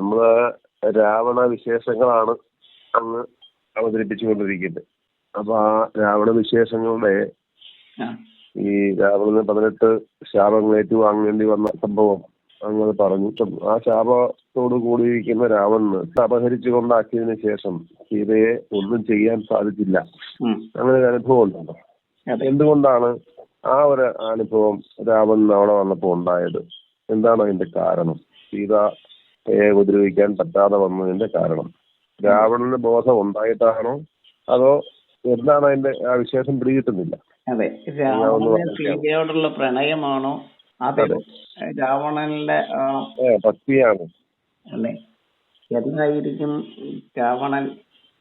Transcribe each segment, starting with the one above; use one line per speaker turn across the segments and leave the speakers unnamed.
നമ്മൾ രാവണ വിശേഷങ്ങളാണ് അങ്ങ് അവതരിപ്പിച്ചുകൊണ്ടിരിക്കുന്നത്. അപ്പൊ ആ രാവണ വിശേഷങ്ങളുടെ ഈ രാവണന് പതിനെട്ട് ശാപങ്ങൾ ഏറ്റുവാങ്ങേണ്ടി വന്ന സംഭവം അങ്ങനെ പറഞ്ഞു. ആ ശാപത്തോട് കൂടിയിരിക്കുന്ന രാവണന് അപഹരിച്ചു കൊണ്ടാക്കിയതിനു ശേഷം സീതയെ ഒന്നും ചെയ്യാൻ സാധിച്ചില്ല. അങ്ങനെ ഒരു അനുഭവം ഉണ്ടല്ലോ. എന്തുകൊണ്ടാണ് ആ ഒരു അനുഭവം രാവണൻ അവിടെ വന്നപ്പോ ഉണ്ടായത്? എന്താണ് അതിന്റെ കാരണം? സീതയെ ഉപദ്രവിക്കാൻ പറ്റാതെ വന്നതിന്റെ കാരണം. രാവണന് ബോധം ഉണ്ടായിട്ടാണോ? അതോ എന്താണ് അതിന്റെ ആ വിശേഷം പിടികിട്ടുന്നില്ല?
അതെ രാവണന് സീതയോടുള്ള പ്രണയമാണോ? അതെ. രാവണന്റെ
ഏ ഭക്തിയാണ്.
അല്ലെ? എന്തായിരിക്കും രാവണൻ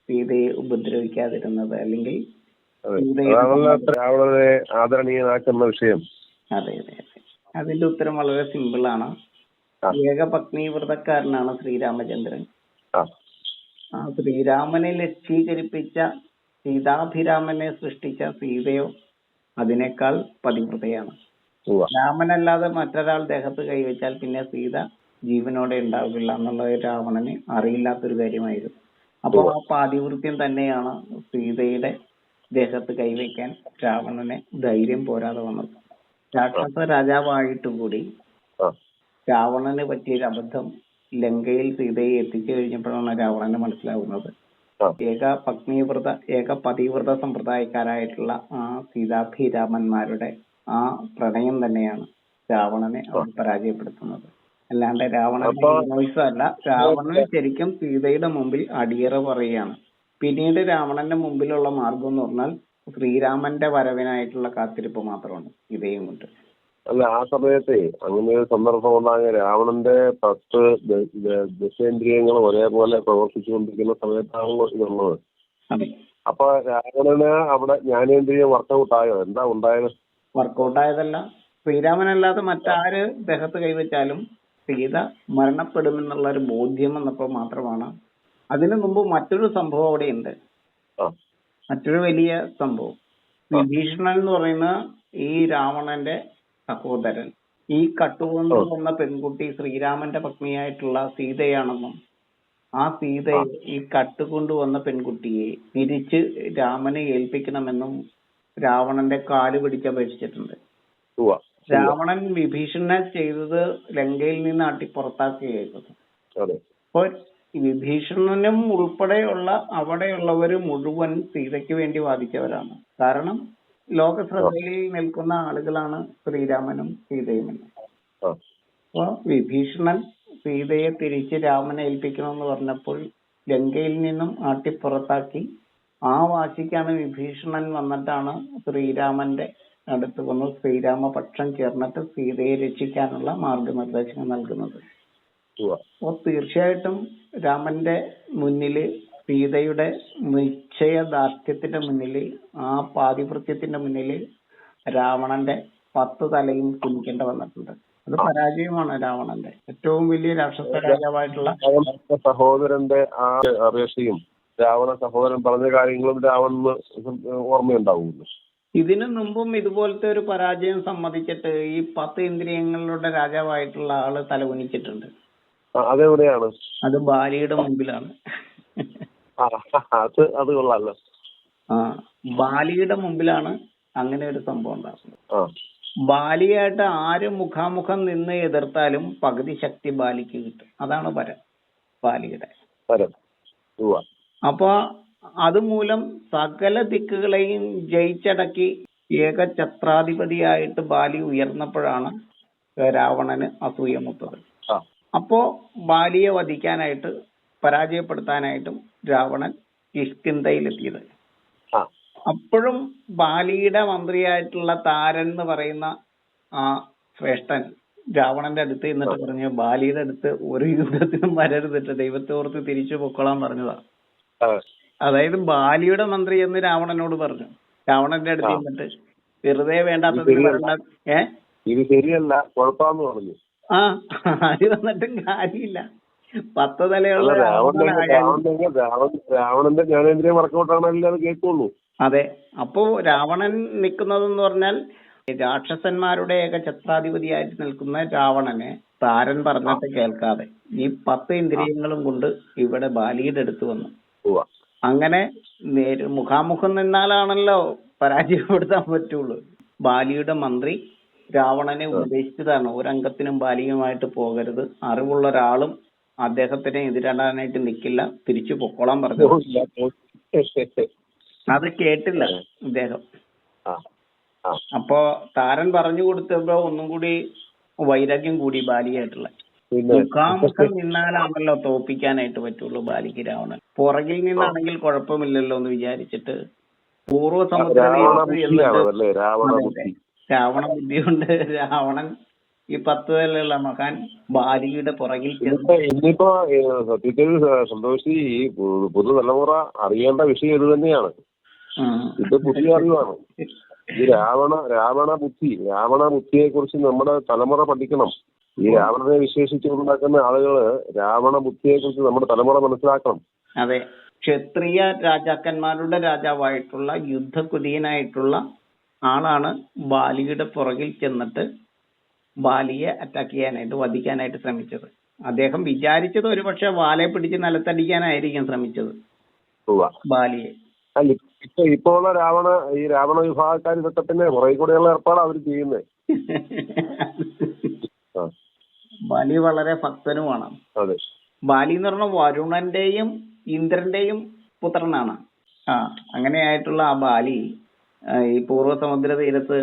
സീതയെ ഉപദ്രവിക്കാതിരുന്നത്? അല്ലെങ്കിൽ
അതാണല്ലോ രാവണനെ ആദരണീയനാക്കുന്ന വിഷയം.
അതെ അതെ അതെ. അതിന്റെ ഉത്തരം വളരെ സിമ്പിൾ ആണ്.
ആ.
ഏകപത്നി വ്രതക്കാരനാണ് ശ്രീരാമചന്ദ്രൻ.
ആ.
ശ്രീരാമനെ ലക്ഷീകരിപ്പിച്ച സീതാഭിരാമനെ സൃഷ്ടിച്ച സീതയോ അതിനേക്കാൾ പതിവ്രതയാണ്. രാമനല്ലാതെ മറ്റൊരാൾ ദേഹത്ത് കൈവച്ചാൽ പിന്നെ സീത ജീവനോടെ ഉണ്ടാവില്ല എന്നുള്ളത് രാവണന് അറിയില്ലാത്തൊരു കാര്യമായിരുന്നു. അപ്പോൾ ആ പാതിവൃത്യം തന്നെയാണ് സീതയുടെ ദേഹത്ത് കൈവയ്ക്കാൻ രാവണന് ധൈര്യം പോരാതെ വന്നത്. രാക്ഷസ രാജാവായിട്ട് കൂടി രാവണന് പറ്റിയൊരു അബദ്ധം ലങ്കയിൽ സീതയെ എത്തിച്ചു കഴിഞ്ഞപ്പോഴാണ് രാവണന് മനസ്സിലാവുന്നത്.
ആ.
ഏക പത്നിവ്രത ഏക പതിവ്രത സമ്പ്രദായക്കാരായിട്ടുള്ള ആ സീതാഭിരാമന്മാരുടെ ആ പ്രണയം തന്നെയാണ് രാവണനെ അവർ പരാജയപ്പെടുത്തുന്നത്. അല്ലാണ്ട് രാവണൻ അല്ല രാവണൻ ശരിക്കും സീതയുടെ മുമ്പിൽ അടിയറ പറയുകയാണ്. പിന്നീട് രാവണന്റെ മുമ്പിലുള്ള മാർഗം എന്ന് പറഞ്ഞാൽ ശ്രീരാമന്റെ വരവിനായിട്ടുള്ള കാത്തിരിപ്പ് മാത്രമാണ് ഇതേയും കൊണ്ട്.
അല്ല ആ സമയത്തെ അങ്ങനെ ഒരു സന്ദർഭം ഉണ്ടാകുക രാവണന്റെ പത്ത് ദശേന്ദ്രിയങ്ങൾ ഒരേപോലെ പ്രവർത്തിച്ചു ഒരേപോലെ പ്രവർത്തിച്ചുകൊണ്ടിരിക്കുന്ന സമയത്താണല്ലോ ഇതുള്ളത്. അപ്പൊ രാവണന് അവിടെ ജ്ഞാനേന്ദ്രിയം വർക്കൗട്ട് ആയോ എന്താ ഉണ്ടായത്?
വർക്കൗട്ട് ആയതല്ല ശ്രീരാമനല്ലാതെ മറ്റാര് ദേഹത്ത് കൈവച്ചാലും സീത മരണപ്പെടുമെന്നുള്ള ഒരു ബോധ്യം എന്നപ്പോ മാത്രമാണ്. അതിനു മുമ്പ് മറ്റൊരു സംഭവം അവിടെ ഉണ്ട് മറ്റൊരു വലിയ സംഭവം. വിഭീഷണൻ എന്ന് പറയുന്ന ഈ രാവണന്റെ സഹോദരൻ. ഈ കട്ടുകൊണ്ട് വന്ന പെൺകുട്ടി ശ്രീരാമന്റെ പത്നിയായിട്ടുള്ള സീതയാണെന്നും ആ സീതയെ ഈ കട്ടുകൊണ്ട് വന്ന പെൺകുട്ടിയെ തിരിച്ച് രാമനെ ഏൽപ്പിക്കണമെന്നും രാവണന്റെ കാൽ പിടിച്ചപേക്ഷിച്ചിട്ടുണ്ട്. രാവണൻ വിഭീഷണനെ ചെയ്തത് ലങ്കയിൽ നിന്ന് ആട്ടി പുറത്താക്കുകയായിരുന്നു അപ്പൊ വിഭീഷണനും ഉൾപ്പെടെയുള്ള അവിടെയുള്ളവര് മുഴുവൻ സീതയ്ക്ക് വേണ്ടി വാദിച്ചവരാണ്. കാരണം ലോക ശ്രദ്ധയിൽ നിൽക്കുന്ന ആളുകളാണ് ശ്രീരാമനും
സീതയുമെന്ന്.
അപ്പൊ വിഭീഷണൻ സീതയെ തിരിച്ച് രാമനെ ഏൽപ്പിക്കണമെന്ന് പറഞ്ഞപ്പോൾ ലങ്കയിൽ നിന്നും ആട്ടിപ്പുറത്താക്കി ആ വാശിക്കാണ് വിഭീഷണൻ വന്നിട്ടാണ് ശ്രീരാമന്റെ അടുത്ത് വന്ന് ശ്രീരാമപക്ഷം ചേർന്നിട്ട് സീതയെ രക്ഷിക്കാനുള്ള മാർഗനിർദ്ദേശങ്ങൾ നൽകുന്നത്. അപ്പോൾ തീർച്ചയായിട്ടും രാമന്റെ മുന്നിൽ സീതയുടെ നിശ്ചയദാർഢ്യത്തിന്റെ മുന്നിൽ ആ പാതിവൃത്യത്തിന്റെ മുന്നിൽ രാവണന്റെ പത്ത് തലയും കുനിക്കേണ്ട വന്നിട്ടുണ്ട്. അത് പരാജയമാണ് രാവണന്റെ. ഏറ്റവും വലിയ രാക്ഷസ രാജാവായിട്ടുള്ള
സഹോദരന്റെ ആ അപേക്ഷയും രാവണ സഹോദരൻ പറഞ്ഞ കാര്യങ്ങളും രാവണന് ഓർമ്മയുണ്ടാവുന്നു.
ഇതിനു മുമ്പും ഇതുപോലത്തെ ഒരു പരാജയം സമ്മതിച്ചിട്ട് ഈ പത്ത് ഇന്ദ്രിയങ്ങളുടെ രാജാവായിട്ടുള്ള ആൾ തലകുനിച്ചിട്ടുണ്ട്.
അതെവിടെയാണ്?
അത് ബാലിയുടെ മുമ്പിലാണ്.
ആ അത് അത് കൊള്ളാലോ.
ആ ബാലിയുടെ മുമ്പിലാണ് അങ്ങനെ ഒരു സംഭവം ഉണ്ടാകുന്നത്.
ആ.
ബാലിയായിട്ട് ആര് മുഖാമുഖം നിന്ന് എതിർത്താലും പകുതി ശക്തി ബാലിക്ക് കിട്ടും. അതാണ് പരം ബാലിയുടെ.
ഉവ്വ.
അപ്പൊ അതുമൂലം സകല ദിക്കുകളെയും ജയിച്ചടക്കി ഏക ഛത്രാധിപതിയായിട്ട് ബാലി ഉയർന്നപ്പോഴാണ് രാവണന് അസൂയമുത്തത്
ആ.
അപ്പോ ബാലിയെ വധിക്കാനായിട്ട് പരാജയപ്പെടുത്താനായിട്ടും രാവണൻ കിഷ്കിന്ധയിലെത്തിയത്. അപ്പോഴും ബാലിയുടെ മന്ത്രിയായിട്ടുള്ള താരൻ എന്ന് പറയുന്ന ആ ശ്രേഷ്ഠൻ രാവണന്റെ അടുത്ത് എന്നിട്ട് പറഞ്ഞു ബാലിയുടെ അടുത്ത് ഒരു യുദ്ധത്തിനും വരരുതിട്ട് ദൈവത്തെ ഓർത്ത് തിരിച്ചു പൊക്കോളാൻ പറഞ്ഞതാ. അതായത് ബാലിയുടെ മന്ത്രി എന്ന് രാവണനോട് പറഞ്ഞു. രാവണന്റെ അടുത്ത് എന്നിട്ട് വെറുതെ വേണ്ടാത്തത് ഏഹ്
ഇത് ശരിയല്ല. കുഴപ്പമെന്ന് പറഞ്ഞു.
ആ. അത് വന്നിട്ടും കാര്യമില്ല. പത്ത് തലയുള്ള
അല്ല രാവണന്റെ
ജ്ഞാനേന്ദ്രിയ
രാവണന്റെ വർക്കൗട്ടാണല്ലേ അത് കേൾക്കുള്ളൂ.
അതെ. അപ്പോ രാവണൻ നിൽക്കുന്നതെന്ന് പറഞ്ഞാൽ രാക്ഷസന്മാരുടെ ഏക ഛത്രാധിപതിയായിട്ട് നിൽക്കുന്ന രാവണനെ താരൻ പറഞ്ഞിട്ട് കേൾക്കാതെ ഈ പത്ത് ഇന്ദ്രിയങ്ങളും കൊണ്ട് ഇവിടെ ബാലിയുടെ അടുത്ത് വന്നു. അങ്ങനെ നേര് മുഖാമുഖം നിന്നാലാണല്ലോ പരാജയപ്പെടുത്താൻ പറ്റുള്ളൂ. ബാലിയുടെ മന്ത്രി രാവണനെ ഉപദേശിച്ചതാണ്. ഒരംഗത്തിനും ബാലിയുമായിട്ട് പോകരുത്. അറിവുള്ള ഒരാളും അദ്ദേഹത്തിനെ എതിരിടാനായിട്ട് നിൽക്കില്ല തിരിച്ചു പൊക്കോളാൻ പറഞ്ഞു. അത് കേട്ടില്ല ഇദ്ദേഹം. അപ്പോ താരൻ പറഞ്ഞു കൊടുത്തപ്പോ ഒന്നും കൂടി വൈരാഗ്യം കൂടി ബാലിയായിട്ടുള്ള. മുഖാമുഖം നിന്നാലാണല്ലോ തോപ്പിക്കാനായിട്ട് പറ്റുള്ളൂ ബാലിക്ക് രാവണൻ. പുറകിൽ നിന്നാണെങ്കിൽ കുഴപ്പമില്ലല്ലോ എന്ന് വിചാരിച്ചിട്ട് പൂർവ സമുദ്ര
രാവണ ബുദ്ധി.
കൊണ്ട് രാവണൻ ഈ പത്ത് നിലയുള്ള മഹാൻ ഭാര്യയുടെ പുറകിൽ
ഇന്നിപ്പോ സത്യത്തിൽ സന്തോഷി ഈ പുതുതലമുറ അറിയേണ്ട വിഷയം ഇത് തന്നെയാണ്. ഇത് പുതിയ അറിവാണ്. ഈ രാവണ രാവണ ബുദ്ധി രാവണ ബുദ്ധിയെ കുറിച്ച് നമ്മുടെ തലമുറ പഠിക്കണം. ഈ രാവണനെ വിശേഷിച്ചുണ്ടാക്കുന്ന ആളുകൾ രാവണ ബുദ്ധിയെ കുറിച്ച് നമ്മുടെ തലമുറ മനസ്സിലാക്കണം.
അതെ. ക്ഷത്രിയ രാജാക്കന്മാരുടെ രാജാവായിട്ടുള്ള യുദ്ധകുതിയനായിട്ടുള്ള ആളാണ് ബാലിയുടെ പുറകിൽ ചെന്നിട്ട് ബാലിയെ അറ്റാക്ക് ചെയ്യാനായിട്ട് വധിക്കാനായിട്ട് ശ്രമിച്ചത്. അദ്ദേഹം വിചാരിച്ചത് ഒരുപക്ഷെ വാലെ പിടിച്ച് നിലത്തടിക്കാനായിരിക്കും ശ്രമിച്ചത്. ബാലിയെ.
അല്ല ഇപ്പൊ ഇപ്പോ ഉള്ള രാവണ ഈ രാവണ വിഭാഗക്കാർ ഇതൊക്കെ തന്നെ കുറെ കൂടെയുള്ള അവർ ചെയ്യുന്നത്
ബാലി വളരെ ഭക്തനുമാണ്
അതെ.
ബാലി എന്ന് പറഞ്ഞ വരുണന്റെയും ഇന്ദ്രന്റെയും പുത്രനാണ്. ആ അങ്ങനെയായിട്ടുള്ള ആ ബാലി ഈ പൂർവ സമുദ്ര തീരത്ത്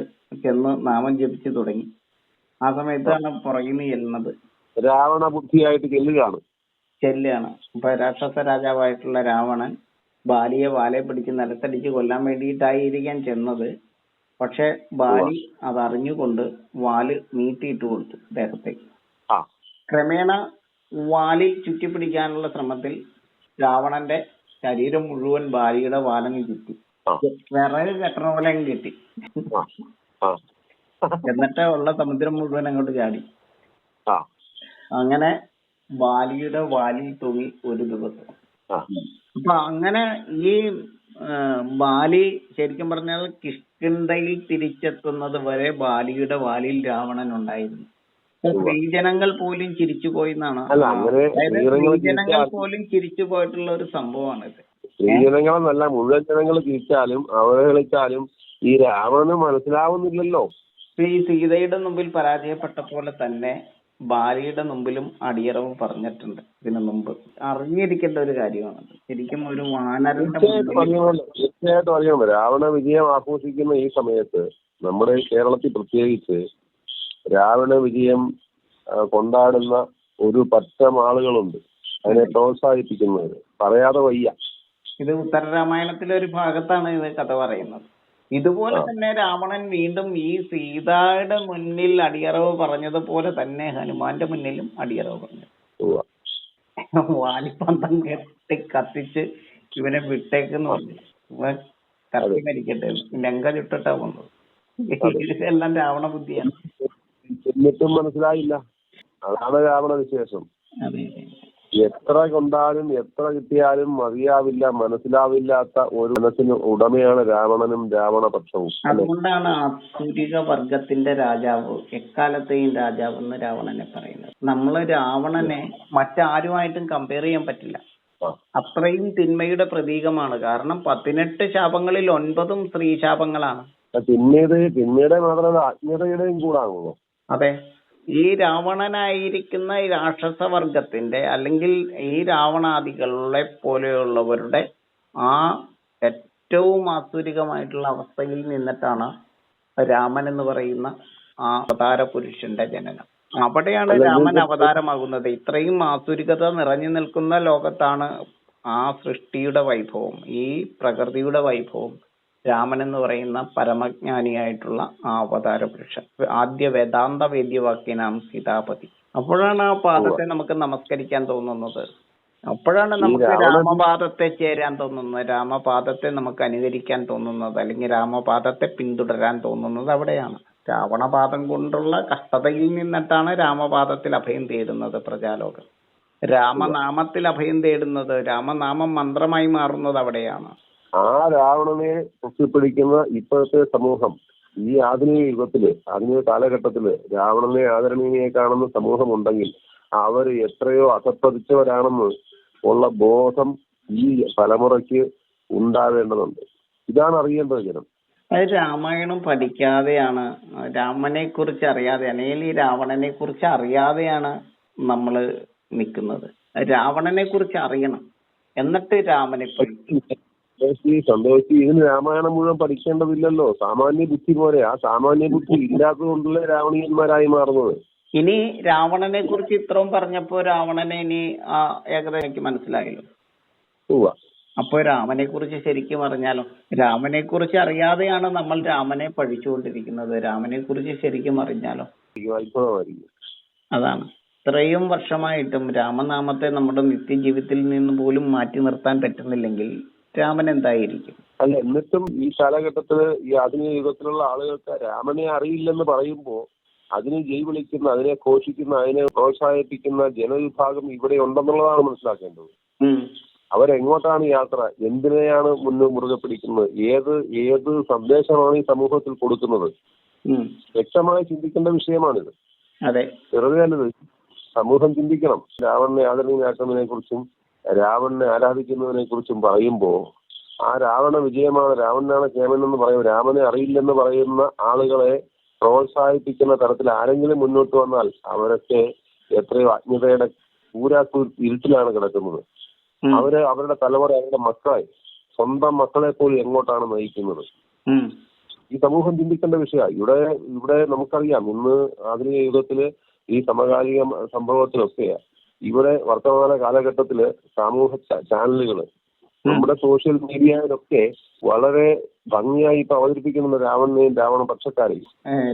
ചെന്ന് നാമം ജപിച്ചു തുടങ്ങി. ആ സമയത്താണ് പുറകിന്ന് ചെല്ലുന്നത്.
രാവണ ബുദ്ധിയായിട്ട് ചെല്ലുകയാണ്.
ചെല്ലുകയാണ്. അപ്പൊ രാക്ഷസ രാജാവായിട്ടുള്ള രാവണൻ ബാലിയെ വാലെ പിടിച്ച് നിലത്തടിച്ച് കൊല്ലാൻ വേണ്ടിയിട്ടായിരിക്കാൻ ചെന്നത്. പക്ഷെ ബാലി അത് അറിഞ്ഞുകൊണ്ട് വാൽ നീട്ടിയിട്ട് കൊടുത്തു ദേഹത്തേക്ക്.
ആ.
ക്രമേണ വാലിൽ ചുറ്റിപ്പിടിക്കാനുള്ള ശ്രമത്തിൽ രാവണന്റെ ശരീരം മുഴുവൻ ബാലിയുടെ വാലങ്ങ് ചുറ്റി. വിറക് കെട്ടണ പോലെ കിട്ടി. എന്നിട്ട് ഉള്ള സമുദ്രം മുഴുവൻ അങ്ങോട്ട് ചാടി. അങ്ങനെ വാലിയുടെ വാലിൽ തൂങ്ങി ഒരു ദിവസം. അപ്പൊ അങ്ങനെ ഈ ബാലി ശരിക്കും പറഞ്ഞാൽ കിഷ്കിന്ധയിൽ തിരിച്ചെത്തുന്നത് വരെ ബാലിയുടെ വാലിൽ രാവണൻ ഉണ്ടായിരുന്നു. സ്ത്രീജനങ്ങൾ പോലും ചിരിച്ചു പോയി എന്നാണ്.
സ്ത്രീജനങ്ങൾ
പോലും ചിരിച്ചു പോയിട്ടുള്ള ഒരു സംഭവമാണിത്.
സ്ത്രീജനങ്ങളെന്നല്ല മുഴുവൻ ജനങ്ങൾ തിരിച്ചാലും അവഹേളിച്ചാലും ഈ രാവണന് മനസ്സിലാവുന്നില്ലല്ലോ.
ഈ സീതയുടെ മുമ്പിൽ പരാജയപ്പെട്ട പോലെ തന്നെ ബാലിയുടെ മുമ്പിലും അടിയറവ് പറഞ്ഞിട്ടുണ്ട് ഇതിനു മുമ്പ്. അറിഞ്ഞിരിക്കേണ്ട ഒരു കാര്യമാണ് ശരിക്കും ഒരു
തീർച്ചയായിട്ടും അറിയണം രാവണ വിജയം ആഘോഷിക്കുന്ന ഈ സമയത്ത് നമ്മുടെ കേരളത്തിൽ പ്രത്യേകിച്ച് രാവണ വിജയം കൊണ്ടാടുന്ന ഒരു പറ്റം ആളുകളുണ്ട്. അതിനെ പ്രോത്സാഹിപ്പിക്കുന്നത് പറയാതെ വയ്യ.
ഇത് ഉത്തരരാമായണത്തിലെ ഒരു ഭാഗത്താണ് ഇത് കഥ പറയുന്നത്. ഇതുപോലെ തന്നെ രാവണൻ വീണ്ടും ഈ സീതയുടെ മുന്നിൽ അടിയറവ് പറഞ്ഞതുപോലെ തന്നെ ഹനുമാന്റെ മുന്നിലും അടിയറവ് പറഞ്ഞു. വാലിപ്പന്തം കെട്ടി കത്തിച്ച് ഇവനെ വിട്ടേക്കെന്ന് പറഞ്ഞു. കത്തി മരിക്കട്ടെ. ലങ്ക ചുട്ടിട്ടാ വന്നത്. എല്ലാം രാവണ ബുദ്ധിയാണ്.
എന്നിട്ടും മനസ്സിലായില്ല. അതാണ് രാവണ വിശേഷം.
അതെ.
എത്ര കൊണ്ടാലും എത്ര കിട്ടിയാലും മതിയാവില്ല മനസ്സിലാവില്ലാത്ത ഒരു മനസ്സിന് ഉടമയാണ് രാവണനും രാവണ പക്ഷവും
അതുകൊണ്ടാണ് ആസുരിക വർഗത്തിന്റെ രാജാവ് എക്കാലത്തെയും രാജാവ് എന്ന് രാവണനെ പറയുന്നത്. നമ്മൾ രാവണനെ മറ്റാരുമായിട്ടും കമ്പയർ ചെയ്യാൻ പറ്റില്ല. അത്രയും തിന്മയുടെ പ്രതീകമാണ്. കാരണം പതിനെട്ട് ശാപങ്ങളിൽ ഒൻപതും സ്ത്രീ ശാപങ്ങളാണ്
പിന്നീട് പിന്നീട് മാത്രമല്ല അജ്ഞതയുടെയും കൂടാണല്ലോ
അതെ. ഈ രാവണനായിരിക്കുന്ന ഈ രാക്ഷസ വർഗത്തിന്റെ അല്ലെങ്കിൽ ഈ രാവണാദികളെ പോലെയുള്ളവരുടെ ആ ഏറ്റവും ആസുരികമായിട്ടുള്ള അവസ്ഥയിൽ നിന്നിട്ടാണ് രാമൻ എന്ന് പറയുന്ന ആ അവതാര പുരുഷന്റെ ജനനം. അവിടെയാണ് രാമൻ അവതാരമാകുന്നത്. ഇത്രയും ആസുരികത നിറഞ്ഞു നിൽക്കുന്ന ലോകത്താണ് ആ സൃഷ്ടിയുടെ വൈഭവം ഈ പ്രകൃതിയുടെ വൈഭവം. രാമൻ എന്ന് പറയുന്ന പരമജ്ഞാനിയായിട്ടുള്ള ആ അവതാര പുരുഷൻ ആദ്യ വേദാന്ത വേദ്യവാക്യനാം സീതാപതി. അപ്പോഴാണ് ആ പാദത്തെ നമുക്ക് നമസ്കരിക്കാൻ തോന്നുന്നത്. അപ്പോഴാണ് നമുക്ക് രാമപാദത്തെ ചേരാൻ തോന്നുന്നത്. രാമപാദത്തെ നമുക്ക് അനുകരിക്കാൻ തോന്നുന്നത്. അല്ലെങ്കിൽ രാമപാദത്തെ പിന്തുടരാൻ തോന്നുന്നത് അവിടെയാണ്. രാവണപാദം കൊണ്ടുള്ള കഷ്ടതയിൽ നിന്നിട്ടാണ് രാമപാദത്തിൽ അഭയം തേടുന്നത് പ്രജാലോകം. രാമനാമത്തിൽ അഭയം തേടുന്നത് രാമനാമം മന്ത്രമായി മാറുന്നത് അവിടെയാണ്.
ആ രാവണനെ പൊക്കിപ്പിടിക്കുന്ന ഇപ്പോഴത്തെ സമൂഹം ഈ ആധുനിക യുഗത്തിൽ ആധുനിക കാലഘട്ടത്തിൽ രാവണനെ ആദരണീയെ കാണുന്ന സമൂഹം ഉണ്ടെങ്കിൽ അവർ എത്രയോ അസപ്പതിച്ചവരാണെന്ന് ഉള്ള ബോധം ഈ തലമുറയ്ക്ക് ഉണ്ടാവേണ്ടതുണ്ട്. ഇതാണ് അറിയേണ്ടത് ജനം
അത് രാമായണം പഠിക്കാതെയാണ് രാമനെ കുറിച്ച് അറിയാതെ അല്ലെങ്കിൽ ഈ രാവണനെ കുറിച്ച് അറിയാതെയാണ് നമ്മൾ നിൽക്കുന്നത്. രാവണനെ കുറിച്ച് അറിയണം. എന്നിട്ട് രാമനെ പഠിക്കും
സന്തോഷി ഇതിന് രാമായണം മുഴുവൻ പഠിക്കേണ്ടതില്ലല്ലോ. സാമാന്യ ബുദ്ധി പോലെ ആ സാമാന്യ ബുദ്ധി ഇല്ലാത്തത് കൊണ്ടല്ലേ രാവണീയന്മാരായി മാറുന്നത്.
ഇനി രാവണനെ കുറിച്ച് ഇത്രയും പറഞ്ഞപ്പോ രാവണനെ ഇനി ഏകദേശം എനിക്ക് മനസ്സിലായല്ലോ.
അപ്പോ
അപ്പൊ രാമനെ കുറിച്ച് ശരിക്കും അറിഞ്ഞാലോ രാമനെ കുറിച്ച് അറിയാതെയാണ് നമ്മൾ രാമനെ പഠിച്ചുകൊണ്ടിരിക്കുന്നത്. രാമനെ കുറിച്ച് ശരിക്കും അറിഞ്ഞാലോ. അതാണ്. ഇത്രയും വർഷമായിട്ടും രാമനാമത്തെ നമ്മുടെ നിത്യജീവിതത്തിൽ നിന്ന് പോലും മാറ്റി നിർത്താൻ പറ്റുന്നില്ലെങ്കിൽ രാമൻ എന്തായിരിക്കും?
അല്ല എന്നിട്ടും ഈ കാലഘട്ടത്തിൽ ഈ ആധുനിക യുഗത്തിലുള്ള ആളുകൾക്ക് രാമനെ അറിയില്ലെന്ന് പറയുമ്പോൾ അതിനെ ജയ് വിളിക്കുന്ന അതിനെ ഘോഷിക്കുന്ന അതിനെ പ്രോത്സാഹിപ്പിക്കുന്ന ജനവിഭാഗം ഇവിടെ ഉണ്ടെന്നുള്ളതാണ് മനസ്സിലാക്കേണ്ടത്. അവരെങ്ങോട്ടാണ് യാത്ര? എന്തിനെയാണ് മുന്നിൽ മുറുകെ പിടിക്കുന്നത്? ഏത് ഏത് സന്ദേശമാണ് ഈ സമൂഹത്തിൽ കൊടുക്കുന്നത്. വ്യക്തമായി ചിന്തിക്കേണ്ട വിഷയമാണിത്.
അതെ.
വെറുതെ അല്ലത് സമൂഹം ചിന്തിക്കണം. രാവണനെ ആദരണീയനാക്കുന്നതിനെ കുറിച്ചും രാവണനെ ആരാധിക്കുന്നതിനെ കുറിച്ചും പറയുമ്പോ ആ രാവണ വിജയമാണ് രാവണനാണ് കേമൻ എന്ന് പറയും രാമനെ അറിയില്ലെന്ന് പറയുന്ന ആളുകളെ പ്രോത്സാഹിപ്പിക്കുന്ന തരത്തിൽ ആരെങ്കിലും മുന്നോട്ട് വന്നാൽ അവരൊക്കെ എത്രയോ അജ്ഞതയുടെ പൂരാക്കു ഇരുട്ടിലാണ് കിടക്കുന്നത്. അവർ അവരുടെ തലമുറ അവരുടെ മക്കളെ സ്വന്തം മക്കളെ പോലും എങ്ങോട്ടാണ് നയിക്കുന്നത്? ഈ സമൂഹം ചിന്തിക്കേണ്ട വിഷയമാണ്. ഇവിടെ ഇവിടെ നമുക്കറിയാം ഇന്ന് ആധുനിക യുഗത്തിൽ ഈ സമകാലിക സംഭവത്തിലൊക്കെ ഇവിടെ വർത്തമാന കാലഘട്ടത്തിൽ സാമൂഹ ചാനലുകൾ നമ്മുടെ സോഷ്യൽ മീഡിയയിലൊക്കെ വളരെ ഭംഗിയായി ഇപ്പൊ അവതരിപ്പിക്കുന്നുണ്ട് രാവണനെയും രാവണ പക്ഷക്കാരെയും.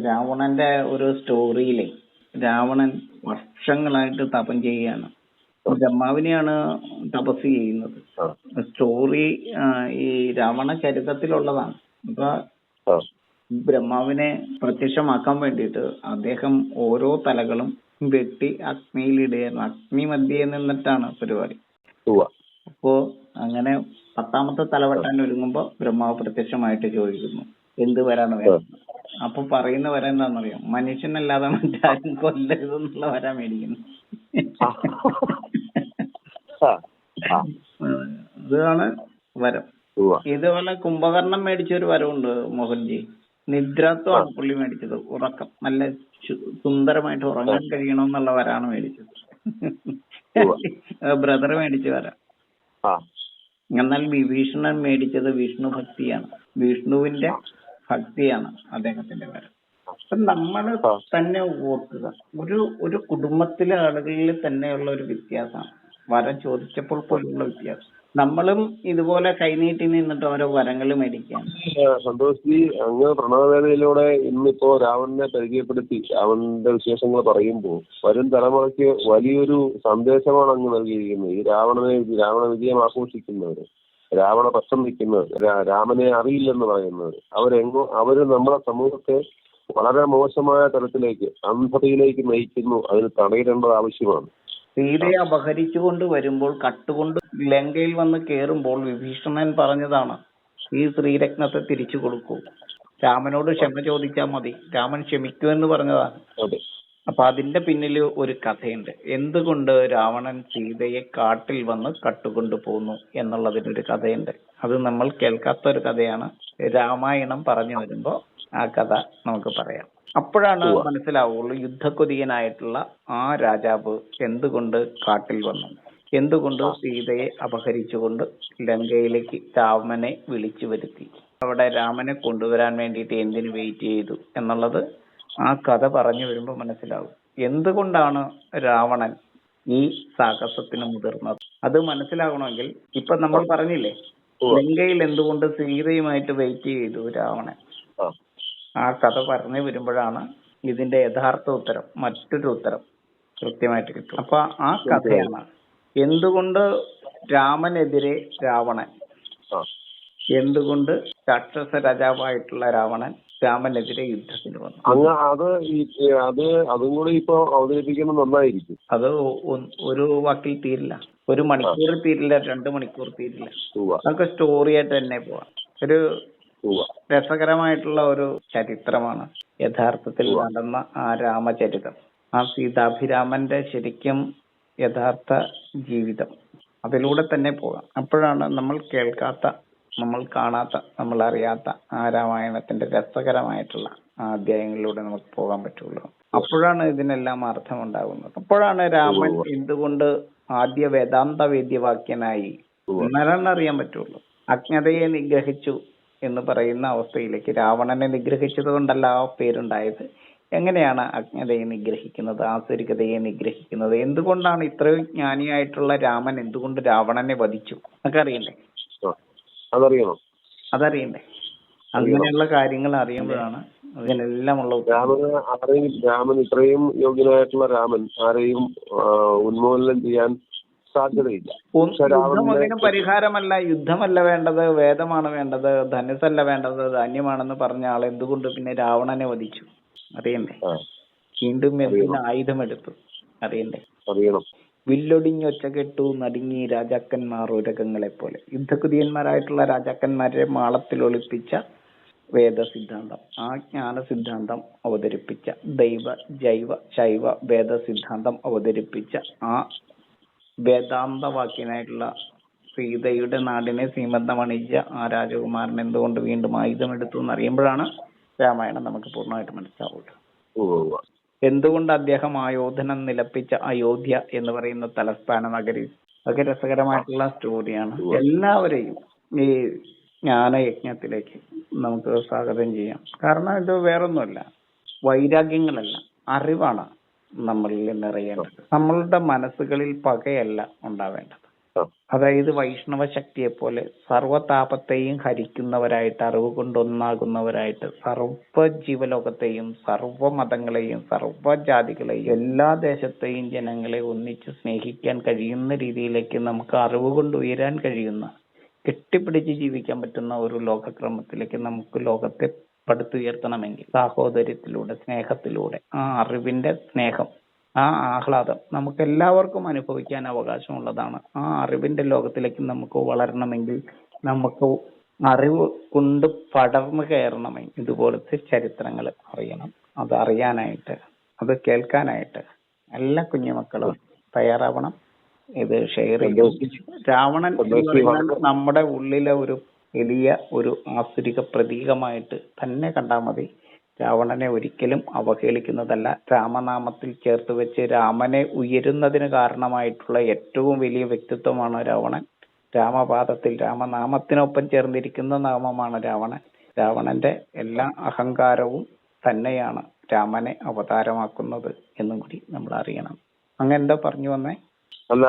രാവണന്റെ ഒരു സ്റ്റോറിയിലെ രാവണൻ വർഷങ്ങളായിട്ട് തപം ചെയ്യാണ് ബ്രഹ്മാവിനെയാണ് തപസ് ചെയ്യുന്നത്. സ്റ്റോറി ഈ രാവണ ചരിത്രത്തിലുള്ളതാണ്. അപ്പൊ ബ്രഹ്മാവിനെ പ്രത്യക്ഷമാക്കാൻ വേണ്ടിയിട്ട് അദ്ദേഹം ഓരോ തലകളും വെട്ടി അഗ്നിയിലിടുകയാണ് അഗ്നി മധ്യേ നിന്നിട്ടാണ് പരിപാടി. അപ്പോ അങ്ങനെ പത്താമത്തെ തലവട്ടം ഒരുങ്ങുമ്പോ ബ്രഹ്മാവ് പ്രത്യക്ഷമായിട്ട് ചോദിക്കുന്നു എന്ത് വരാണ് അപ്പൊ പറയുന്ന വര എന്താണെന്നറിയോ? മനുഷ്യനല്ലാതെ മറ്റാരും കൊല്ലരുതെന്നുള്ള വര മേടിക്കുന്നു. ഇതാണ് വരം. ഇതുപോലെ കുംഭകർണം മേടിച്ച ഒരു വരവുണ്ട് മോഹൻജി. നിദ്രാത്വമാണ് പുള്ളി മേടിച്ചത്. ഉറക്കം. നല്ല സുന്ദരമായിട്ട് ഉറങ്ങാൻ കഴിയണമെന്നുള്ള വരാണ് മേടിച്ചത്. ബ്രദർ മേടിച്ച വര എന്നാൽ വിഭീഷണൻ മേടിച്ചത് വിഷ്ണു ഭക്തിയാണ്. വിഷ്ണുവിന്റെ ഭക്തിയാണ് അദ്ദേഹത്തിന്റെ വരം. അപ്പൊ
നമ്മൾ.
തന്നെ ഓർക്കുക. ഒരു ഒരു കുടുംബത്തിലെ ആളുകളിൽ തന്നെയുള്ള ഒരു വ്യത്യാസമാണ് വരം ചോദിച്ചപ്പോൾ പോലുള്ള വ്യത്യാസം. നമ്മളും ഇതുപോലെ കൈനീട്ടി നിന്നിട്ട് ഓരോ വരങ്ങൾ
മേടിക്കാം സന്തോഷി ജി അങ്ങ് പ്രണവവേദയിലൂടെ ഇന്നിപ്പോ രാവണനെ പരിചയപ്പെടുത്തി രാവണന്റെ വിശേഷങ്ങൾ പറയുമ്പോൾ വരും തലമുറയ്ക്ക് വലിയൊരു സന്ദേശമാണ് അങ്ങ് നൽകിയിരിക്കുന്നത്. ഈ രാവണനെ രാവണ വിജയം ആഘോഷിക്കുന്നവര് രാവണ പക്ഷം നിൽക്കുന്നവർ രാമനെ അറിയില്ലെന്ന് പറയുന്നവർ അവരെങ്ങോ അവർ നമ്മുടെ സമൂഹത്തെ വളരെ മോശമായ തരത്തിലേക്ക് അന്ധതയിലേക്ക് നയിക്കുന്നു. അതിന് തടയിടേണ്ടത് ആവശ്യമാണ്.
സീതയെ അപഹരിച്ചുകൊണ്ട് വരുമ്പോൾ കട്ടുകൊണ്ട് ലങ്കയിൽ വന്ന് കേറുമ്പോൾ വിഭീഷണൻ പറഞ്ഞതാണ് ഈ ശ്രീരത്നത്തെ തിരിച്ചു കൊടുക്കൂ. രാമനോട് ക്ഷമ ചോദിച്ചാൽ മതി. രാമൻ ക്ഷമിക്കൂ എന്ന്
പറഞ്ഞതാണ്.
അപ്പൊ അതിന്റെ പിന്നിൽ ഒരു കഥയുണ്ട്. എന്തുകൊണ്ട് രാവണൻ സീതയെ കാട്ടിൽ വന്ന് കട്ടുകൊണ്ട് പോന്നു എന്നുള്ളതിനൊരു കഥയുണ്ട്. അത് നമ്മൾ കേൾക്കാത്ത ഒരു കഥയാണ്. രാമായണം പറഞ്ഞു വരുമ്പോ ആ കഥ നമുക്ക് പറയാം. അപ്പോഴാണ് മനസ്സിലാവുള്ളൂ യുദ്ധക്കൊതിയനായിട്ടുള്ള ആ രാജാവ് എന്തുകൊണ്ട് കാട്ടിൽ വന്നു? എന്തുകൊണ്ട് സീതയെ അപഹരിച്ചുകൊണ്ട് ലങ്കയിലേക്ക് രാമനെ വിളിച്ചു വരുത്തി? അവിടെ രാമനെ കൊണ്ടുവരാൻ വേണ്ടിയിട്ട് എന്തിനു വെയിറ്റ് ചെയ്തു എന്നുള്ളത് ആ കഥ പറഞ്ഞു വരുമ്പോൾ മനസ്സിലാവും. എന്തുകൊണ്ടാണ് രാവണൻ ഈ സാഹസത്തിന് മുതിർന്നത്? അത് മനസ്സിലാകണമെങ്കിൽ ഇപ്പൊ നമ്മൾ പറഞ്ഞില്ലേ? ലങ്കയിൽ എന്തുകൊണ്ട് സീതയുമായിട്ട് വെയിറ്റ് ചെയ്തു രാവണൻ?
ആ
കഥ പറഞ്ഞു വരുമ്പോഴാണ് ഇതിന്റെ യഥാർത്ഥ ഉത്തരം മറ്റൊരു ഉത്തരം കൃത്യമായിട്ട് കിട്ടും അപ്പൊ ആ കഥയാണ് എന്തുകൊണ്ട് രാമനെതിരെ രാവണൻ എന്തുകൊണ്ട് രാക്ഷസ രാജാവായിട്ടുള്ള രാവണൻ രാമനെതിരെ യുദ്ധത്തിന് വന്നു?
അങ്ങ് അത് അത് അതും കൂടി ഇപ്പൊ അവതരിപ്പിക്കുന്നത് നന്നായിരിക്കും.
അത് ഒരു വാക്കിൽ തീരില്ല. ഒരു മണിക്കൂർ തീരില്ല രണ്ട് മണിക്കൂർ തീരില്ല. നമുക്ക് സ്റ്റോറി ആയിട്ട് തന്നെ പോവാം. ഒരു. രസകരമായിട്ടുള്ള ഒരു ചരിത്രമാണ് യഥാർത്ഥത്തിൽ നടന്ന ആ രാമചരിതം. ആ സീതാഭിരാമന്റെ ശരിക്കും യഥാർത്ഥ ജീവിതം. അതിലൂടെ തന്നെ പോകാം അപ്പോഴാണ് നമ്മൾ കേൾക്കാത്ത നമ്മൾ കാണാത്ത നമ്മൾ അറിയാത്ത ആ രാമായണത്തിന്റെ രസകരമായിട്ടുള്ള ആ അധ്യായങ്ങളിലൂടെ നമുക്ക് പോകാൻ പറ്റുള്ളൂ. അപ്പോഴാണ് ഇതിനെല്ലാം അർത്ഥമുണ്ടാകുന്നത്. അപ്പോഴാണ് രാമൻ എന്തുകൊണ്ട് ആദ്യ വേദാന്ത വേദ്യവാക്യനായി എന്നാലാണ് അറിയാൻ പറ്റുള്ളൂ? അജ്ഞതയെ നിഗ്രഹിച്ചു എന്ന് പറയുന്ന അവസ്ഥയിലേക്ക് രാവണനെ നിഗ്രഹിച്ചത് കൊണ്ടല്ല ആ പേരുണ്ടായത്. എങ്ങനെയാണ് അജ്ഞതയെ നിഗ്രഹിക്കുന്നത് ആസുരികതയെ നിഗ്രഹിക്കുന്നത്? എന്തുകൊണ്ടാണ് ഇത്രയും ജ്ഞാനിയായിട്ടുള്ള രാമൻ എന്തുകൊണ്ട് രാവണനെ വധിച്ചു? എന്നൊക്കെ അറിയണ്ടേ.
അതറിയണം.
അതറിയണ്ടേ? അങ്ങനെയുള്ള കാര്യങ്ങൾ അറിയുമ്പോഴാണ് അതിനെല്ലാമുള്ള ഉത്തരം.
രാമന് ആരെയും രാമൻ ഇത്രയും യോഗ്യനായിട്ടുള്ള രാമൻ ആരെയും ഉന്മൂലനം ചെയ്യാൻ സാധ്യതയില്ല.
പരിഹാരമല്ല. യുദ്ധമല്ല വേണ്ടത് വേദമാണ് വേണ്ടത് ധനുസല്ല വേണ്ടത് ധാന്യമാണെന്ന് പറഞ്ഞ ആൾ എന്തുകൊണ്ട് പിന്നെ രാവണനെ വധിച്ചു? അറിയണ്ടേ? വീണ്ടും എന്തിന് ആയുധമെടുത്തു? അറിയണ്ടേ?
അറിയണം.
വില്ലൊടിഞ്ഞൊച്ച കെട്ടു നടുങ്ങി രാജാക്കന്മാർ ഉരകങ്ങളെ പോലെ. യുദ്ധകുതിയന്മാരായിട്ടുള്ള രാജാക്കന്മാരെ മാളത്തിൽ ഒളിപ്പിച്ച വേദ സിദ്ധാന്തം ആ ജ്ഞാന സിദ്ധാന്തം അവതരിപ്പിച്ച ദൈവ ജൈവ ശൈവ വേദ സിദ്ധാന്തം അവതരിപ്പിച്ച ആ വേദാന്ത വാക്യനായിട്ടുള്ള സീതയുടെ നാടിനെ സീമന്തമണിച്ച ആ രാജകുമാരൻ എന്തുകൊണ്ട് വീണ്ടും ആയുധം എടുത്തു എന്ന് അറിയുമ്പോഴാണ് രാമായണം നമുക്ക് പൂർണമായിട്ട് മനസ്സിലാവുള്ളൂ. എന്തുകൊണ്ട് അദ്ദേഹം ആയോധനം നിലപ്പിച്ച അയോധ്യ എന്ന് പറയുന്ന തലസ്ഥാന നഗരി? അതൊക്കെ രസകരമായിട്ടുള്ള സ്റ്റോറിയാണ് എല്ലാവരെയും ഈ ജ്ഞാനയജ്ഞത്തിലേക്ക് നമുക്ക് സ്വാഗതം ചെയ്യാം. കാരണം ഇത് വേറൊന്നുമല്ല. വൈരാഗ്യങ്ങളല്ല. അറിവാണ്. നമ്മളിൽ നിറയേണ്ടത്. നമ്മളുടെ മനസ്സുകളിൽ പകയല്ല ഉണ്ടാവേണ്ടത്. അതായത് വൈഷ്ണവ ശക്തിയെ പോലെ സർവതാപത്തെയും ഹരിക്കുന്നവരായിട്ട് അറിവ് കൊണ്ടൊന്നാകുന്നവരായിട്ട് സർവ ജീവലോകത്തെയും സർവ മതങ്ങളെയും സർവ ജാതികളെയും എല്ലാ ദേശത്തെയും ജനങ്ങളെ ഒന്നിച്ച് സ്നേഹിക്കാൻ കഴിയുന്ന രീതിയിലേക്ക് നമുക്ക് അറിവ് കൊണ്ട് ഉയരാൻ കഴിയുന്ന കെട്ടിപ്പിടിച്ച് ജീവിക്കാൻ പറ്റുന്ന ഒരു ലോകക്രമത്തിലേക്ക് നമുക്ക് ലോകത്തെ പടുത്തുയർത്തണമെങ്കിൽ സാഹോദര്യത്തിലൂടെ സ്നേഹത്തിലൂടെ ആ അറിവിന്റെ സ്നേഹം ആ ആഹ്ലാദം നമുക്ക് എല്ലാവർക്കും അനുഭവിക്കാൻ അവകാശമുള്ളതാണ്. ആ അറിവിന്റെ ലോകത്തിലേക്ക് നമുക്ക് വളരണമെങ്കിൽ നമുക്ക് അറിവ് കൊണ്ട് പടർന്നു കയറണമെങ്കിൽ ഇതുപോലത്തെ ചരിത്രങ്ങൾ അറിയണം. അത് അറിയാനായിട്ട് അത് കേൾക്കാനായിട്ട് എല്ലാ കുഞ്ഞുമക്കളും തയ്യാറാവണം. ഇത് ഷെയർ ചെയ്യും. രാവണൻ നമ്മുടെ ഉള്ളിലെ ഒരു വലിയ ഒരു ആസുരിക പ്രതീകമായിട്ട് തന്നെ കണ്ടാൽ മതി. രാവണനെ ഒരിക്കലും അവഹേളിക്കുന്നതല്ല. രാമനാമത്തിൽ ചേർത്ത് വെച്ച് രാമനെ ഉയരുന്നതിന് കാരണമായിട്ടുള്ള ഏറ്റവും വലിയ വ്യക്തിത്വമാണ് രാവണൻ. രാമപാദത്തിൽ രാമനാമത്തിനൊപ്പം ചേർന്നിരിക്കുന്ന നാമമാണ് രാവണൻ. രാവണന്റെ എല്ലാ അഹങ്കാരവും തന്നെയാണ് രാമനെ അവതാരമാക്കുന്നത് എന്നും കൂടി നമ്മൾ അറിയണം. അങ്ങ് എന്താ പറഞ്ഞു വന്നേ?
അല്ല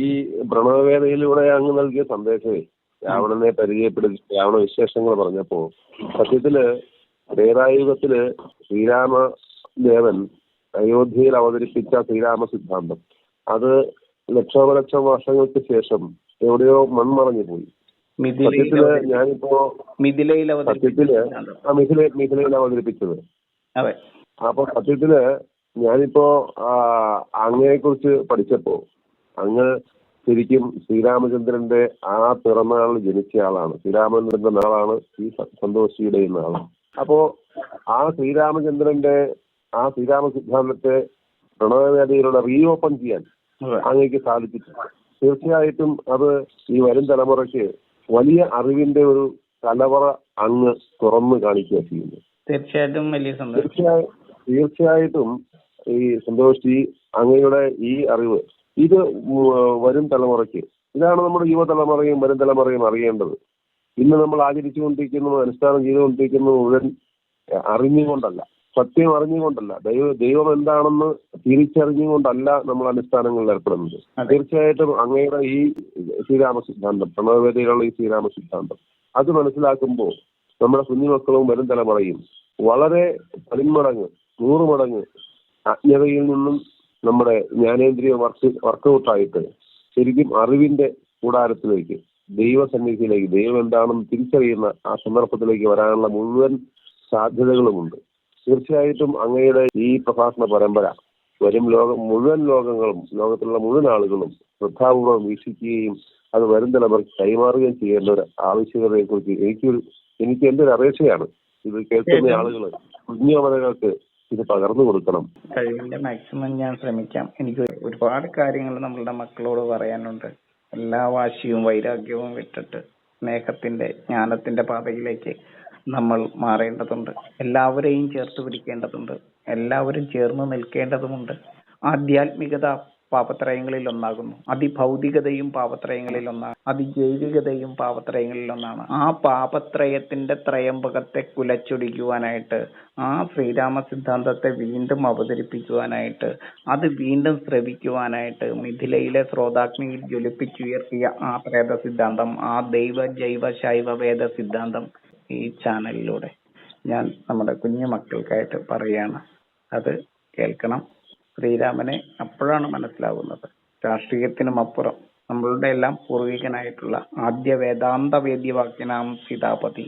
ഈ പ്രണവവേദയിലൂടെ അങ്ങ് നൽകിയ സന്ദേശമേ രാവണനെ പരിചയപ്പെടുത്തി രാവണ വിശേഷങ്ങൾ പറഞ്ഞപ്പോ സത്യത്തിൽ ത്രേതായുഗത്തിൽ ശ്രീരാമദേവൻ അയോധ്യയിൽ അവതരിപ്പിച്ച ശ്രീരാമ സിദ്ധാന്തം അത് ലക്ഷോപലക്ഷം വർഷങ്ങൾക്ക് ശേഷം എവിടെയോ മൺമറഞ്ഞു പോയി. സത്യത്തിൽ ഞാനിപ്പോ
മിഥിലയിൽ സത്യത്തിൽ
ആ മിഥില മിഥിലയിൽ അവതരിപ്പിച്ചത്. അപ്പൊ സത്യത്തിൽ ഞാനിപ്പോ അങ്ങയെ കുറിച്ച് പഠിച്ചപ്പോ അങ്ങ് ശരിക്കും ശ്രീരാമചന്ദ്രന്റെ ആ പിറന്നാളിൽ ജനിച്ച ആളാണ്. ശ്രീരാമചന്ദ്രന്റെ നാളാണ് ഈ സന്തോഷിയുടെ നാൾ അപ്പോ ആ ശ്രീരാമചന്ദ്രന്റെ ആ ശ്രീരാമ സിദ്ധാന്തത്തെ പ്രണവവേദിയിലൂടെ റീഓപ്പൺ ചെയ്യാൻ അങ്ങേക്ക് സാധിച്ചിട്ടുണ്ട്. തീർച്ചയായിട്ടും അത് ഈ വരും തലമുറയ്ക്ക് വലിയ അറിവിന്റെ ഒരു കലവറ അങ്ങ് തുറന്നു കാണിക്കുക ചെയ്യുന്നു.
തീർച്ചയായിട്ടും വലിയ
തീർച്ചയായും തീർച്ചയായിട്ടും ഈ സന്തോഷി അങ്ങയുടെ ഈ അറിവ് ഇത് വരും തലമുറയ്ക്ക്. ഇതാണ് നമ്മുടെ യുവതലമുറയും വരും തലമുറയും അറിയേണ്ടത്. ഇന്ന് നമ്മൾ ആചരിച്ചുകൊണ്ടിരിക്കുന്നതും അനുഷ്ഠാനം ചെയ്തുകൊണ്ടിരിക്കുന്നതും മുഴുവൻ അറിഞ്ഞുകൊണ്ടല്ല. സത്യം അറിഞ്ഞുകൊണ്ടല്ല. ദൈവ ദൈവം എന്താണെന്ന് തിരിച്ചറിഞ്ഞുകൊണ്ടല്ല നമ്മൾ അനുഷ്ഠാനങ്ങളിൽ ഏർപ്പെടുന്നത്. തീർച്ചയായിട്ടും അങ്ങയുടെ ഈ ശ്രീരാമ സിദ്ധാന്തം പ്രണവവേദിയിലുള്ള ഈ ശ്രീരാമ സിദ്ധാന്തം അത് മനസ്സിലാക്കുമ്പോൾ നമ്മുടെ കുഞ്ഞുമക്കളും വരും തലമുറയും വളരെ പതിന്മടങ്ങ് നൂറ് മടങ്ങ് അജ്ഞതയിൽ നിന്നും നമ്മുടെ ജ്ഞാനേന്ദ്രിയ വർക്ക് വർക്കൗട്ടായിട്ട് ശരിക്കും അറിവിന്റെ കൂടാരത്തിലേക്ക് ദൈവസന്നിധിയിലേക്ക് ദൈവം എന്താണെന്ന് തിരിച്ചറിയുന്ന ആ സന്ദർഭത്തിലേക്ക് വരാനുള്ള മുഴുവൻ സാധ്യതകളുമുണ്ട്. തീർച്ചയായിട്ടും അങ്ങയുടെ ഈ പ്രഭാഷണ പരമ്പര വരും ലോകം മുഴുവൻ ലോകങ്ങളും ലോകത്തിലുള്ള മുഴുവൻ ആളുകളും ശ്രദ്ധാപൂർവം വീക്ഷിക്കുകയും അത് വരും തലമുറയ്ക്ക് കൈമാറുകയും ചെയ്യേണ്ട ഒരു ആവശ്യകതയെക്കുറിച്ച് എനിക്കൊരു എനിക്ക് എന്റെ ഒരു അപേക്ഷയാണ് ഇത് കേൾക്കുന്ന ആളുകൾ കുഞ്ഞുമതകൾക്ക് ഇത് പകർന്നു കൊടുക്കണം.
കഴിവിന്റെ മാക്സിമം ഞാൻ ശ്രമിക്കാം. എനിക്ക് ഒരുപാട് കാര്യങ്ങൾ നമ്മളുടെ മക്കളോട് പറയാനുണ്ട്. എല്ലാ വാശിയും വൈരാഗ്യവും വിട്ടിട്ട് സ്നേഹത്തിന്റെ ജ്ഞാനത്തിന്റെ പാതയിലേക്ക് നമ്മൾ മാറേണ്ടതുണ്ട്. എല്ലാവരെയും ചേർത്ത് പിടിക്കേണ്ടതുണ്ട്. എല്ലാവരും ചേർന്ന് നിൽക്കേണ്ടതുമുണ്ട്. ആധ്യാത്മികത പാപത്രയങ്ങളിൽ ഒന്നാകുന്നു അതിഭൗതികതയും പാപത്രയങ്ങളിൽ ഒന്നാണ് അതിജൈവികതയും പാപത്രയങ്ങളിൽ ഒന്നാണ് ആ പാപത്രയത്തിന്റെ ത്രയംബകത്തെ കുലച്ചൊടിക്കുവാനായിട്ട് ആ ശ്രീരാമ സിദ്ധാന്തത്തെ വീണ്ടും അവതരിപ്പിക്കുവാനായിട്ട് അത് വീണ്ടും ശ്രവിക്കുവാനായിട്ട് മിഥിലയിലെ ശ്രോതാഗ്നിയിൽ ജ്വലിപ്പിച്ചുയർത്തിയ ആ പ്രേത സിദ്ധാന്തം ആ ദൈവ ജൈവ ശൈവ വേദ സിദ്ധാന്തം ഈ ചാനലിലൂടെ ഞാൻ നമ്മുടെ കുഞ്ഞു മക്കൾക്കായിട്ട് പറയാണ്. അത് കേൾക്കണം. ശ്രീരാമനെ അപ്പോഴാണ് മനസ്സിലാവുന്നത്. രാഷ്ട്രീയത്തിനും അപ്പുറം നമ്മളുടെ എല്ലാം പൂർവികനായിട്ടുള്ള ആദ്യ വേദാന്ത വേദ്യവാക്യനാം സീതാപതി.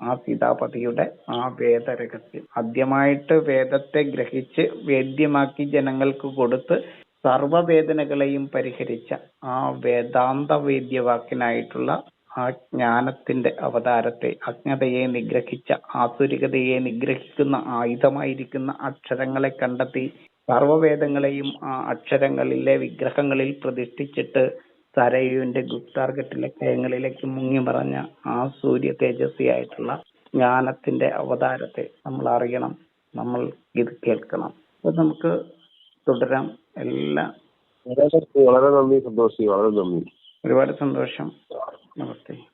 ആ സീതാപതിയുടെ ആ വേദരഹസ്യം. ആദ്യമായിട്ട് വേദത്തെ ഗ്രഹിച്ച് വേദ്യമാക്കി ജനങ്ങൾക്ക് കൊടുത്ത് സർവവേദനകളെയും പരിഹരിച്ച ആ വേദാന്ത വേദ്യവാക്യനായിട്ടുള്ള ആ ജ്ഞാനത്തിന്റെ അവതാരത്തെ അജ്ഞതയെ നിഗ്രഹിച്ച ആസുരികതയെ നിഗ്രഹിക്കുന്ന ആയുധമായിരിക്കുന്ന അക്ഷരങ്ങളെ കണ്ടെത്തി സർവവേദങ്ങളെയും ആ അക്ഷരങ്ങളിലെ വിഗ്രഹങ്ങളിൽ പ്രതിഷ്ഠിച്ചിട്ട് സരയുവിന്റെ ഗുപ്താർഘട്ടിലെ കയങ്ങളിലേക്ക് മുങ്ങി മറഞ്ഞ ആ സൂര്യ തേജസ്വിയായിട്ടുള്ള ജ്ഞാനത്തിന്റെ അവതാരത്തെ നമ്മൾ അറിയണം. നമ്മൾ ഇത് കേൾക്കണം. അപ്പൊ നമുക്ക് തുടരാം. എല്ലാം
വളരെ നന്ദി സന്തോഷി. വളരെ നന്ദി.
ഒരുപാട് സന്തോഷം. നമസ്തേ.